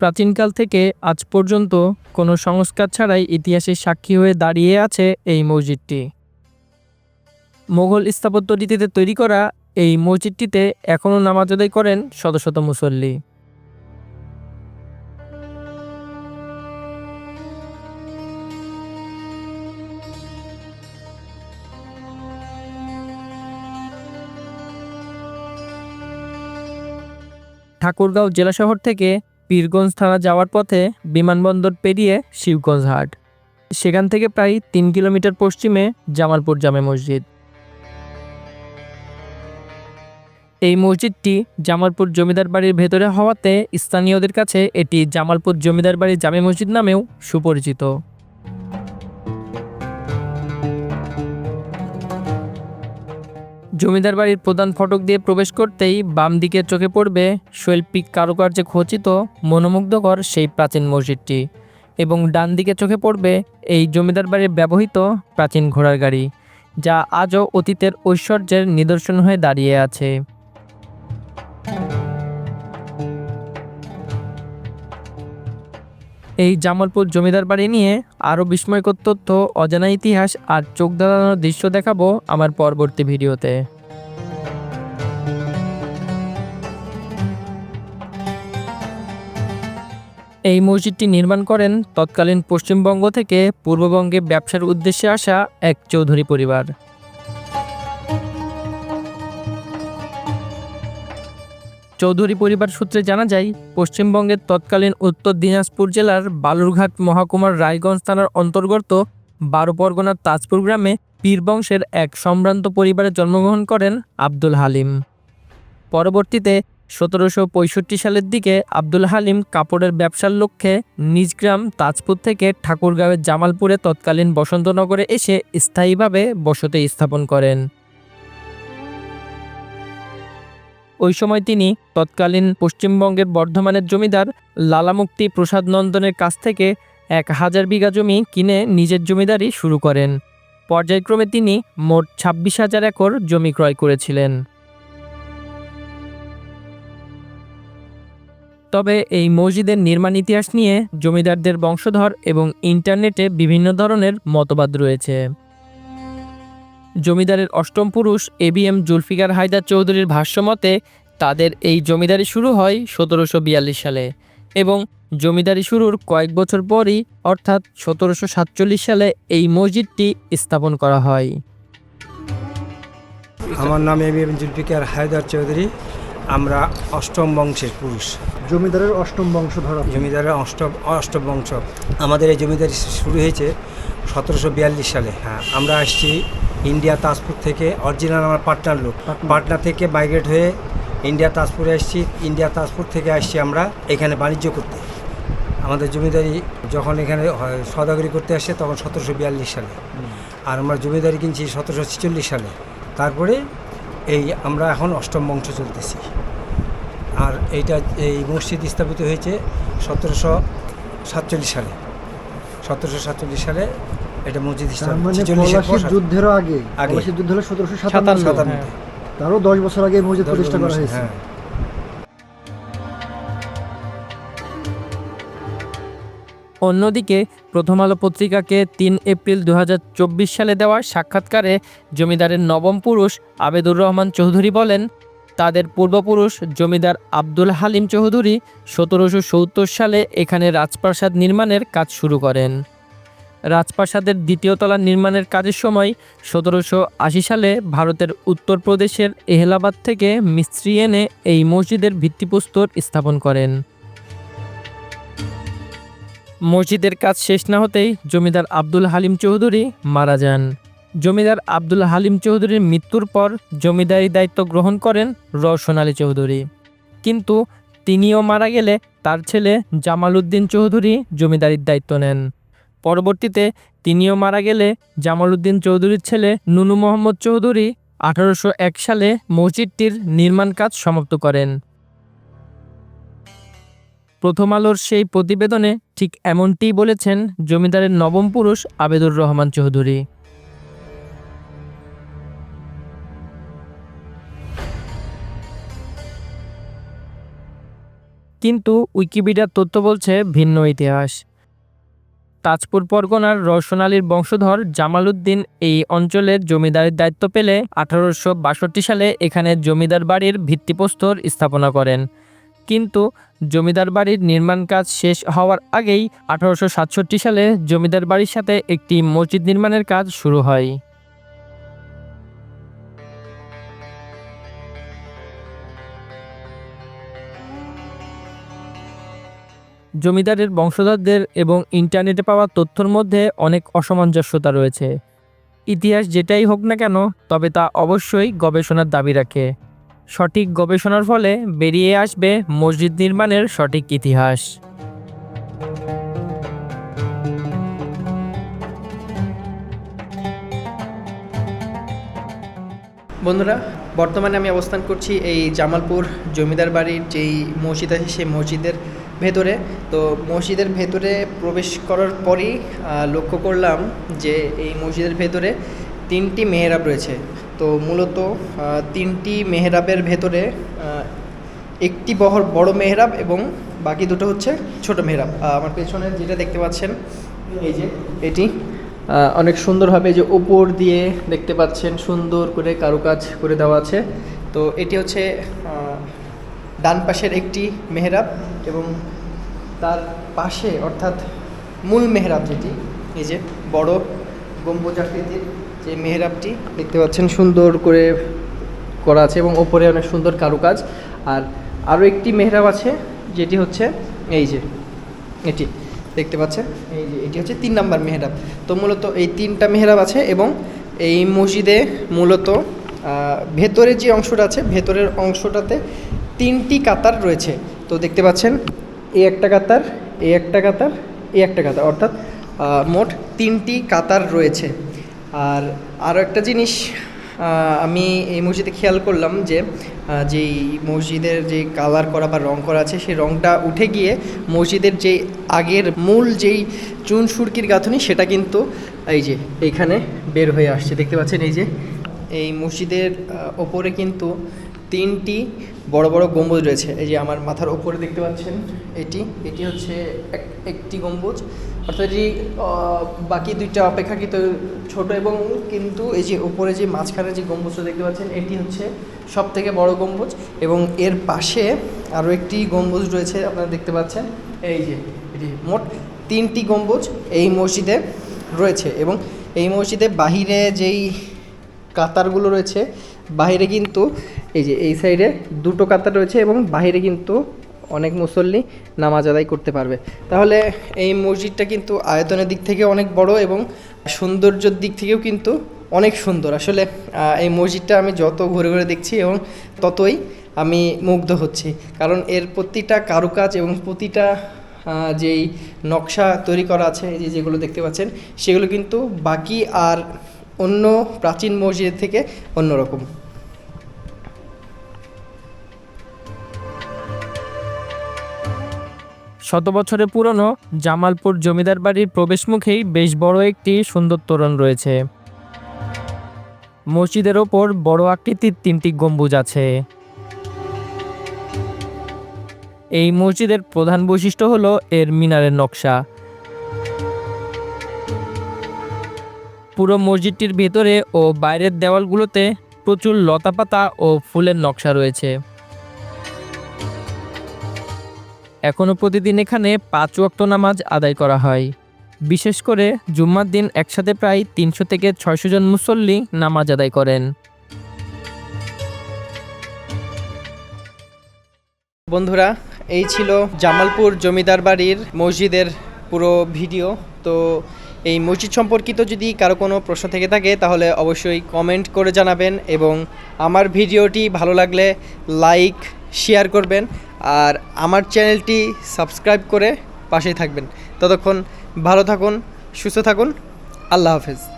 প্রাচীনকাল থেকে আজ পর্যন্ত কোনো সংস্কার ছাড়াই ইতিহাসের সাক্ষী হয়ে দাঁড়িয়ে আছে এই মসজিদটি। মোগল স্থাপত্য রীতিতে তৈরি করা এই মসজিদটিতে এখনও নামাজ আদায় করেন শত শত মুসল্লি। ঠাকুরগাঁও জেলা শহর থেকে পীরগঞ্জ থানা যাওয়ার পথে বিমানবন্দর পেরিয়ে শিবগঞ্জ হাট। সেখান থেকে প্রায় তিন কিলোমিটার পশ্চিমে জামালপুর জামে মসজিদ। এই মসজিদটি জামালপুর জমিদার বাড়ির ভেতরে হওয়াতে স্থানীয়দের কাছে এটি জামালপুর জমিদার বাড়ির জামে মসজিদ নামেও সুপরিচিত। জমিদার বাড়ির প্রধান ফটক দিয়ে প্রবেশ করতেই বাম দিকে চোখে পড়বে শৈল্পিক কারুকার্যে খচিত, মনোমুগ্ধকর সেই প্রাচীন মসজিদটি। এবং ডান দিকে চোখে পড়বে এই জমিদার বাড়ির ব্যবহৃত প্রাচীন ঘোড়ার গাড়ি, যা আজও অতীতের ঐশ্বর্যের নিদর্শন হয়ে দাঁড়িয়ে আছে। এই জামালপুর জমিদার বাড়ি নিয়ে আরও বিস্ময়কর তথ্য, অজানা ইতিহাস আর চোখ দাঁড়ানোর দৃশ্য দেখাবো আমার পরবর্তী ভিডিওতে। এই মসজিদটি নির্মাণ করেন তৎকালীন পশ্চিমবঙ্গ থেকে পূর্ববঙ্গে ব্যবসার উদ্দেশ্যে আসা এক চৌধুরী পরিবার। চৌধুরী পরিবার সূত্রে জানা যায়, পশ্চিমবঙ্গের তৎকালীন উত্তর দিনাজপুর জেলার বালুরঘাট মহকুমার রায়গঞ্জ থানার অন্তর্গত বারো পরগনার তাজপুর গ্রামে পীর বংশের এক সম্ভ্রান্ত পরিবারে জন্মগ্রহণ করেন আব্দুল হালিম। পরবর্তীতে সতেরোশো পঁয়ষট্টি সালের দিকে আব্দুল হালিম কাপড়ের ব্যবসার লক্ষ্যে নিজ গ্রাম তাজপুর থেকে ঠাকুরগাঁওয়ের জামালপুরে তৎকালীন বসন্তনগরে এসে স্থায়ীভাবে বসতি স্থাপন করেন। ওই সময় তিনি তৎকালীন পশ্চিমবঙ্গের বর্ধমানের জমিদার লালামুক্তি প্রসাদ নন্দনের কাছ থেকে এক হাজার বিঘা জমি কিনে নিজের জমিদারি শুরু করেন। পর্যায়ক্রমে তিনি মোট ছাব্বিশ হাজার একর জমি ক্রয় করেছিলেন। তবে এই মসজিদের নির্মাণ ইতিহাস নিয়ে জমিদারদের বংশধর এবং ইন্টারনেটে বিভিন্ন ধরনের মতবাদ রয়েছে। জমিদারের অষ্টম পুরুষ এবিএম জুলফিকার হায়দার চৌধুরীর ভাষ্যমতে তাদের এই জমিদারি শুরু হয় সতেরোশো বিয়াল্লিশ সালে এবং জমিদারি শুরুর কয়েক বছর পরই, অর্থাৎ সতেরোশো সাতচল্লিশ সালে এই মসজিদটি স্থাপন করা হয়। আমার নাম এম এম জুলফিকার হায়দার চৌধুরী। আমরা অষ্টম বংশের পুরুষ। জমিদারের অষ্টম বংশধর আপনি। জমিদারের অষ্টম অষ্টম বংশ। আমাদের এই জমিদারি শুরু হয়েছে সতেরোশো বিয়াল্লিশ সালে। হ্যাঁ আমরা আসছি ইন্ডিয়া তাজপুর থেকে। অরিজিনাল আমার পাটনার লোক। পাটনা। থেকে মাইগ্রেট হয়ে ইন্ডিয়া তাজপুরে আসছি। ইন্ডিয়া তাজপুর থেকে আসছি আমরা এখানে বাণিজ্য করতে। আমাদের জমিদারি যখন এখানে সদাগরি করতে আসে তখন সতেরোশো বিয়াল্লিশ সালে। আর আমরা জমিদারি কিনছি সতেরোশো ছেচল্লিশ সালে। তারপরে এই আমরা এখন অষ্টম বংশ চলতেছি। আর এইটা এই মসজিদ স্থাপিত হয়েছে সতেরোশো সাতচল্লিশ সালে। সতেরোশো সাতচল্লিশ সালে এটা মসজিদ মানে যুদ্ধেরও আগে। আগে। যুদ্ধ হলো সতেরোশো সাতান্ন, সাতান্ন। তারও দশ বছর আগে মসজিদ প্রতিষ্ঠা করা হয়েছে। হ্যাঁ। অন্যদিকে প্রথম আলো পত্রিকাকে তিন এপ্রিল দু হাজার চব্বিশ সালে দেওয়া সাক্ষাৎকারে জমিদারের নবম পুরুষ আবেদুর রহমান চৌধুরী বলেন তাদের পূর্বপুরুষ জমিদার আব্দুল হালিম চৌধুরী সতেরোশো সত্তর সালে এখানে রাজপ্রাসাদ নির্মাণের কাজ শুরু করেন। রাজপ্রাসাদের দ্বিতীয় তলা নির্মাণের কাজের সময় সতেরোশো আশি সালে ভারতের উত্তরপ্রদেশের এহলাবাদ থেকে মিস্ত্রি এনে এই মসজিদের ভিত্তিপ্রস্তর স্থাপন করেন। মসজিদের কাজ শেষ না হতেই জমিদার আব্দুল হালিম চৌধুরী মারা যান। জমিদার আব্দুল হালিম চৌধুরীর মৃত্যুর পর জমিদারি দায়িত্ব গ্রহণ করেন রওশন আলী চৌধুরী। কিন্তু তিনিও মারা গেলে তার ছেলে জামাল উদ্দিন চৌধুরী জমিদারির দায়িত্ব নেন। পরবর্তীতে তিনিও মারা গেলে জামাল উদ্দিন চৌধুরীর ছেলে নুনু মোহাম্মদ চৌধুরী আঠারোশো এক সালে মসজিদটির নির্মাণ কাজ সমাপ্ত করেন। প্রথম আলোর সেই প্রতিবেদনে ঠিক এমনটিই বলেছেন জমিদারের নবম পুরুষ আবেদুর রহমান চৌধুরী। কিন্তু উইকিপিডিয়ার তথ্য বলছে ভিন্ন ইতিহাস। তাজপুর পরগনার রওশন আলীর বংশধর জামালউদ্দিন এই অঞ্চলের জমিদারের দায়িত্ব পেলে আঠারোশো বাষট্টি সালে এখানে জমিদার বাড়ির ভিত্তিপ্রস্তর স্থাপনা করেন। কিন্তু জমিদার বাড়ির নির্মাণ কাজ শেষ হওয়ার আগেই আঠারোশো সাতষট্টি সালে জমিদার বাড়ির সাথে একটি মসজিদ নির্মাণের কাজ শুরু হয়। জমিদারের বংশধরদের এবং ইন্টারনেটে পাওয়া তথ্যর মধ্যে অনেক অসামঞ্জস্যতা রয়েছে। ইতিহাস যেটাই হোক না কেন, তবে তা অবশ্যই গবেষণার দাবি রাখে। সঠিক গবেষণার ফলে বেরিয়ে আসবে মসজিদ নির্মাণের সঠিক ইতিহাস। বন্ধুরা, বর্তমানে আমি অবস্থান করছি এই জামালপুর জমিদার বাড়ির যেই মসজিদ আছে, সেই মসজিদের ভেতরে। তো মসজিদের ভেতরে প্রবেশ করার পরই লক্ষ্য করলাম যে এই মসজিদের ভেতরে তিনটি মেহরাব রয়েছে। তো মূলত তিনটি মেহরাবের ভেতরে একটি বহর বড় মেহরাব এবং বাকি দুটো হচ্ছে ছোট মেহরাব। আমার পেছনে যেটা দেখতে পাচ্ছেন, এই যে এটি অনেক সুন্দরভাবে যে ওপর দিয়ে দেখতে পাচ্ছেন, সুন্দর করে কারুকাজ করে দেওয়া আছে। তো এটি হচ্ছে ডান পাশের একটি মেহরাব এবং তার পাশে অর্থাৎ মূল মেহরাব যেটি এই যে বড় গম্বুজ আকৃতির যে মেহরাবটি দেখতে পাচ্ছেন সুন্দর করে করা আছে এবং ওপরে অনেক সুন্দর কারুকাজ। আর আরও একটি মেহরাব আছে যেটি হচ্ছে এই যে এটি দেখতে পাচ্ছে এই যে এটি হচ্ছে তিন নাম্বার মেহরাব। তো মূলত এই তিনটা মেহরাব আছে এবং এই মসজিদে মূলত আহ, ভেতরে যে অংশটা আছে ভেতরের অংশটাতে তিনটি কাতার রয়েছে। তো দেখতে পাচ্ছেন এই একটা কাতার এই একটা কাতার এই একটা কাতার, অর্থাৎ মোট তিনটি কাতার রয়েছে। আর আরও একটা জিনিস আমি এই মসজিদে খেয়াল করলাম যে যেই মসজিদের যে কালার করা বা রং করা আছে, সেই রংটা উঠে গিয়ে মসজিদের যে আগের মূল যেই চুন সুরকির গাঁথনি, সেটা কিন্তু এই যে এইখানে বের হয়ে আসছে। দেখতে পাচ্ছেন এই যে, এই মসজিদের ওপরে কিন্তু তিনটি বড় বড় গম্বুজ রয়েছে। এই যে আমার মাথার ওপরে দেখতে পাচ্ছেন, এটি এটি হচ্ছে এক- একটি গম্বুজ। অর্থাৎ এটি বাকি দুইটা অপেক্ষাকৃত ছোট এবং কিন্তু এই যে উপরে যে মাঝখানে যে গম্বুজটা দেখতে পাচ্ছেন, এটি হচ্ছে সব থেকে বড় গম্বুজ। এবং এর পাশে আরও একটি গম্বুজ রয়েছে, আপনারা দেখতে পাচ্ছেন। এই যে, এটি মোট তিনটি গম্বুজ এই মসজিদে রয়েছে। এবং এই মসজিদে বাহিরে যেই কাতারগুলো রয়েছে বাইরে কিন্তু এই যে এই সাইডে দুটো কাতার রয়েছে এবং বাইরে কিন্তু অনেক মুসল্লি নামাজ আদায় করতে পারবে। তাহলে এই মসজিদটা কিন্তু আয়তনের দিক থেকে অনেক বড় এবং সৌন্দর্যের দিক থেকেও কিন্তু অনেক সুন্দর। আসলে এই মসজিদটা আমি যত ঘুরে ঘুরে দেখছি এবং ততই আমি মুগ্ধ হচ্ছি। কারণ এর প্রতিটা কারুকাজ এবং প্রতিটা যেই নকশা তৈরি করা আছে যে যেগুলো দেখতে পাচ্ছেন, সেগুলো কিন্তু বাকি আর অন্য প্রাচীন মসজিদের থেকে অন্যরকম। শত বছরের পুরনো জামালপুর জমিদার বাড়ির প্রবেশমুখেই বেশ বড় একটি সুন্দর তোরণ রয়েছে। মসজিদের ওপর বড় আকৃতির তিনটি গম্বুজ আছে। এই মসজিদের প্রধান বৈশিষ্ট্য হলো এর মিনারের নকশা। পুরো মসজিদটির ভেতরে ও বাইরের দেওয়ালগুলোতে প্রচুর লতাপাতা ও ফুলের নকশা রয়েছে। এখনও প্রতিদিন এখানে পাঁচ ওয়াক্ত নামাজ আদায় করা হয়। বিশেষ করে জুম্মার দিন একসাথে প্রায় তিনশো থেকে ছয়শো জন মুসল্লি নামাজ আদায় করেন। বন্ধুরা, এই ছিল জামালপুর জমিদার বাড়ির মসজিদের পুরো ভিডিও। তো এই মসজিদ সম্পর্কিত যদি কারও কোনো প্রশ্ন থেকে থাকে, তাহলে অবশ্যই কমেন্ট করে জানাবেন এবং আমার ভিডিওটি ভালো লাগলে লাইক শেয়ার করবেন আর আমার চ্যানেলটি সাবস্ক্রাইব করে পাশেই থাকবেন। ততক্ষণ ভালো থাকুন, সুস্থ থাকুন। আল্লাহ হাফেজ।